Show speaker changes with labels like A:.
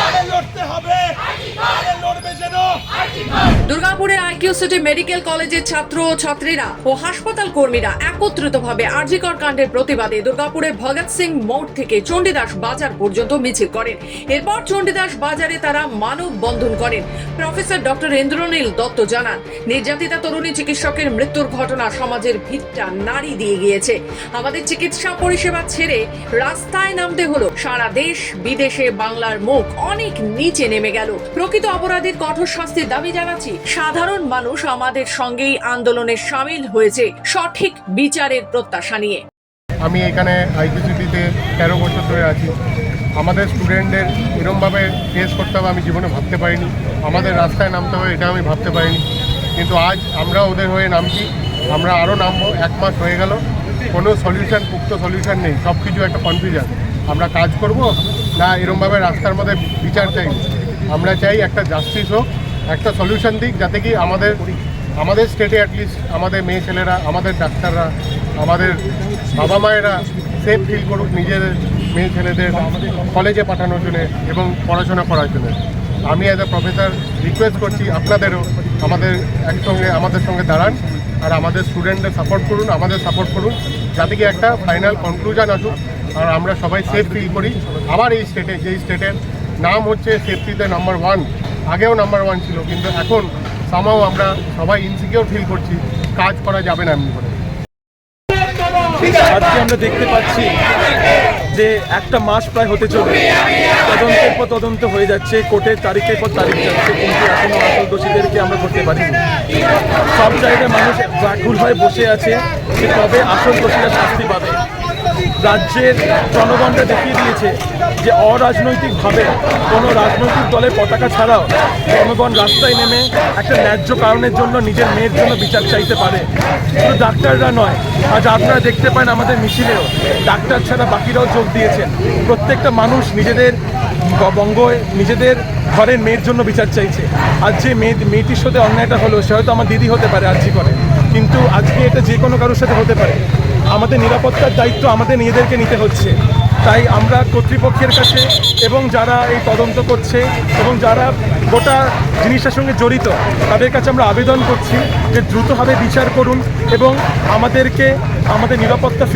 A: আরে লড়তে হবে? লড়বে যেন?
B: দুর্গাপুরের আইকিউ সিটি মেডিকেল কলেজের ছাত্র ছাত্রীরা ও হাসপাতাল কর্মীরা একত্রিতভাবে আরজিকর কাণ্ডের প্রতিবাদে দুর্গাপুরের ভগৎ সিং মোড় থেকে চণ্ডীদাস বাজার পর্যন্ত মিছিল করেন। এরপর চণ্ডীদাস বাজারে তারা মানব বন্ধন করেন। প্রফেসর ডক্টর ইন্দ্রনীল দত্ত জানান, নির্যাতিতা তরুণী চিকিৎসকের মৃত্যুর ঘটনা সমাজের ভিতটা নারী দিয়ে গিয়েছে। আমাদের চিকিৎসা পরিষেবা ছেড়ে রাস্তায় নামতে হলো। সারা দেশ বিদেশে বাংলার মুখ অনেক নিচে নেমে গেল। প্রকৃত অপরাধীর কঠোর শাস্তির দাবি জানাচ্ছি সাধারণ মানুষ আমাদের সঙ্গেই আন্দোলনে সামিল হয়েছে সঠিক বিচারের প্রত্যাশা নিয়ে।
C: আমি এখানে আইকিউসিটিতে তেরো বছর ধরে আছি। আমাদের স্টুডেন্টদের এরমভাবে ফেস করতে হবে আমি জীবনে ভাবতে পারিনি। আমাদের রাস্তায় নামতে হবে এটা আমি ভাবতে পারিনি। কিন্তু আজ আমরা ওদের হয়ে নামছি। আমরা আরও নামবো, এক মাস হয়ে গেল। কোনো সলিউশন পুক্ত সলিউশন নেই। সব কিছু একটা কনফিউশন আমরা কাজ করব, না এরমভাবে রাস্তার মধ্যে বিচার চাই। আমরা চাই একটা জাস্টিস হোক একটা সলিউশন দিক যাতে কি আমাদের আমাদের স্টেটে অ্যাটলিস্ট আমাদের মেয়ে ছেলেরা, আমাদের ডাক্তাররা, আমাদের বাবা মায়েরা সেফ ফিল করুক নিজের মেয়ে ছেলেদের কলেজে পাঠানোর জন্য এবং পড়াশোনা করার জন্য। আমি অ্যাজ এ প্রফেসর রিকোয়েস্ট করছি আপনাদেরও আমাদের একসঙ্গে, আমাদের সঙ্গে দাঁড়ান আর আমাদের স্টুডেন্টদের সাপোর্ট করুন, আমাদের সাপোর্ট করুন যাতে কি একটা ফাইনাল কনক্লুশন আসুক আর আমরা সবাই সেফ ফিল করি। আবার এই স্টেটে যেই স্টেটের নাম হচ্ছে সেফটিতে নাম্বার ওয়ান আগেও নাম্বার ওয়ান ছিল, কিন্তু এখন সামাও আমরা সবাই ইনসিকিউর ফিল করছি, কাজ করা যাবে না এমনি করে।
D: আজকে আমরা দেখতে পাচ্ছি যে একটা মাস প্রায় হতে চলবে তদন্তের পর তদন্ত হয়ে যাচ্ছে, কোর্টের তারিখের পর তারিখ যাচ্ছে, কিন্তু এখনও আসল দোষীদেরকে আমরা করতে পারিনি। সব জায়গায় মানুষ ব্যাকুল হয়ে বসে আছে যে কবে আসল দোষীরা শাস্তি পাবে। রাজ্যের জনগণরা দেখিয়ে দিয়েছে যে অরাজনৈতিকভাবে কোনো রাজনৈতিক দলের পতাকা ছাড়াও জনগণ রাস্তায় নেমে একটা ন্যায্য কারণের জন্য নিজের মেয়ের জন্য বিচার চাইতে পারে। শুধু ডাক্তাররা নয়, আজ আপনারা দেখতে পান আমাদের মিছিলেও ডাক্তার ছাড়া বাকিরাও যোগ দিয়েছেন। প্রত্যেকটা মানুষ নিজেদের ব- বঙ্গ নিজেদের ঘরের মেয়ের জন্য বিচার চাইছে। আজ যে মেয়ে মেয়েটির সাথে অন্যায়টা হলো, সে হয়তো আমার দিদি হতে পারে আজই করে কিন্তু আজকে এটা যে কোনো কারোর সাথে হতে পারে। আমাদের নিরাপত্তার দায়িত্ব আমাদের নিজেদেরকে নিতে হচ্ছে। তাই আমরা কর্তৃপক্ষের কাছে এবং যারা এই তদন্ত করছে এবং যারা গোটা জিনিসটার সঙ্গে জড়িত, তাদের কাছে আমরা আবেদন করছি যে দ্রুতভাবে বিচার করুন এবং আমাদেরকে, আমাদের নিরাপত্তা